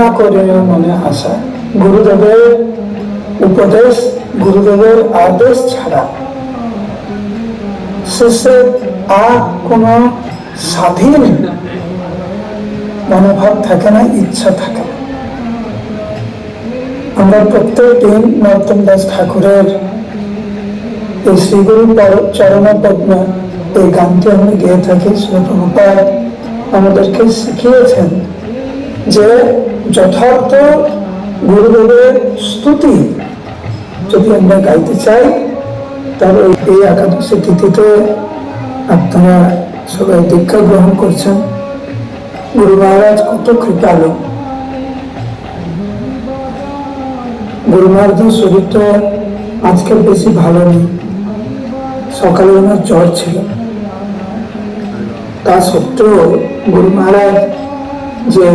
না করে মনে আসা, গুরুদেবের উপদেশ, গুরুদেবের আদেশ ছাড়া। শিষ্যের আর কোনো স্বাধীন মনোভাব থাকে না, ইচ্ছা থাকে আমরা প্রত্যেক দিন নরোত্তম দাস ঠাকুরের এই শ্রীগুরু চরণ পদ্ম এই গানটি আমরা গেয়ে থাকি শ্রী আমাদেরকে শিখিয়েছেন। যে যথার্থ গুরুদেবের স্তুতি যদি আমরা গাইতে চাই, তাহলে এই একাদশী তিথিতে আপনারা সবাই দীক্ষা গ্রহণ করছেন। গুরু মহারাজ, কত কৃপালু। গুরু মহারাজের শরীরটা আজকে বেশি ভালো নেই। সকালে ওনার জ্বর ছিল। তা সত্ত্বেও গুরু মহারাজ যে